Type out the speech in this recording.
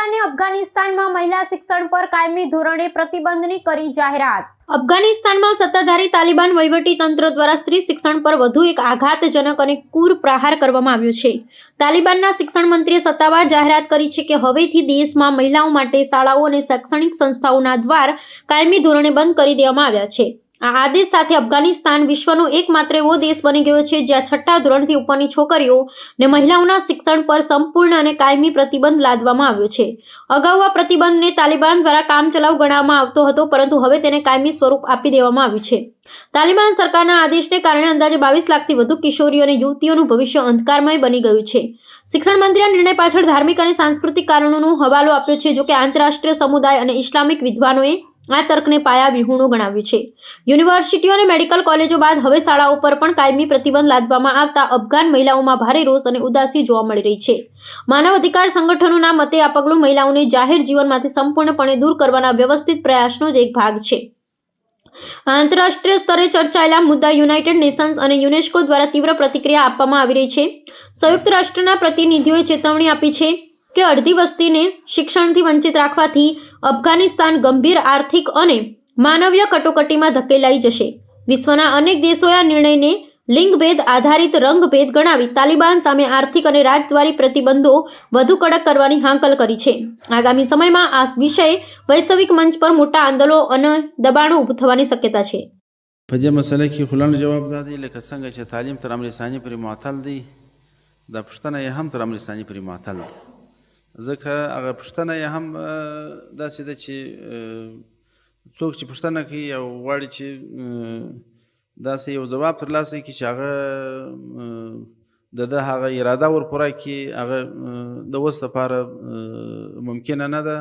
તાલિબાને અફઘાનિસ્તાનમાં મહિલા શિક્ષણ પર કાયમી ધોરણે પ્રતિબંધની કરી જાહેરાત. અફઘાનિસ્તાનમાં સત્તાધારી તાલિબાન વહીવટી તંત્ર દ્વારા સ્ત્રી શિક્ષણ પર વધુ એક આઘાતજનક અને કુર પ્રહાર કરવામાં આવ્યો છે. તાલિબાનના શિક્ષણ મંત્રીએ સત્તાવાર જાહેરાત કરી છે કે હવેથી દેશમાં મહિલાઓ માટે શાળાઓ અને શૈક્ષણિક સંસ્થાઓના દ્વાર કાયમી ધોરણે બંધ કરી દેવામાં આવ્યા છે. આ આદેશ સાથે અફઘાનિસ્તાન વિશ્વનો એકમાત્ર એવો દેશ બની ગયો છે જ્યાં છઠ્ઠા ધોરણથી ઉપરની છોકરીઓ ને મહિલાઓના શિક્ષણ પર સંપૂર્ણ અને કાયમી પ્રતિબંધ લાદવામાં આવ્યો છે. અગાઉ આ પ્રતિબંધને તાલિબાન દ્વારા કામચલાઉ ગણવામાં આવતો હતો, પરંતુ હવે તેને કાયમી સ્વરૂપ આપી દેવામાં આવ્યું છે. તાલિબાન સરકારના આદેશને કારણે અંદાજે બાવીસ લાખથી વધુ કિશોરીઓ અને યુવતીઓનું ભવિષ્ય અંધકારમય બની ગયું છે. શિક્ષણ મંત્રીએ નિર્ણય પાછળ ધાર્મિક અને સાંસ્કૃતિક કારણોનો હવાલો આપ્યો છે જોકે આંતરરાષ્ટ્રીય સમુદાય અને ઇસ્લામિક વિદ્વાનોએ આ તર્કને પાયા વિહુણો ગણાવ્યું છે. યુનિવર્સિટીઓ અને મેડિકલ કોલેજો બાદ હવે શાળાઓ પર પણ કાયમી પ્રતિબંધ લાદવામાં આવતા અફઘાન મહિલાઓમાં ભારે રોષ અને ઉદાસી જોવા મળી રહી છે. માનવ અધિકાર સંગઠનોના મતે આ પગલું મહિલાઓને જાહેર જીવનમાંથી સંપૂર્ણપણે દૂર કરવાના વ્યવસ્થિત પ્રયાસનો જ એક ભાગ છે. આંતરરાષ્ટ્રીય સ્તરે ચર્ચાયેલા મુદ્દા યુનાઇટેડ નેશન્સ અને યુનેસ્કો દ્વારા તીવ્ર પ્રતિક્રિયા આપવામાં આવી રહી છે. સંયુક્ત રાષ્ટ્રના પ્રતિનિધિઓએ ચેતવણી આપી છે કે અડધી વસ્તીને શિક્ષણથી વંચિત રાખવાથી અફઘાનિસ્તાન ગંભીર આર્થિક અને માનવીય કટોકટીમાં ધકેલાઈ જશે વિશ્વના અનેક દેશોએ આ નિર્ણયને લિંગભેદ આધારિત રંગભેદ ગણાવી તાલિબાન સામે આર્થિક અને રાજદ્વારી પ્રતિબંધો વધુ કડક કરવાની હાંકલ કરી છે આગામી સમયમાં આ વિષય વૈશ્વિક મંચ પર મોટા આંદોલનો અને દબાણો ઊભું થવાની શક્યતા છે په دې مسله کې خلانو جواب دا دی لکه څنګه چې تعلیم تر امر ثاني پورې معطل دی دا پوښتنه یې هم تر امر ثاني پورې معطل ده ځکه هغه پوښتنه یې هم داسې ده چې څوک چې پوښتنه کوي او غواړي چې داسې یو ځواب ترلاسه کړي چې هغه د ده هغه اراده ور پوره کړي هغه د اوس لپاره ممکنه نه ده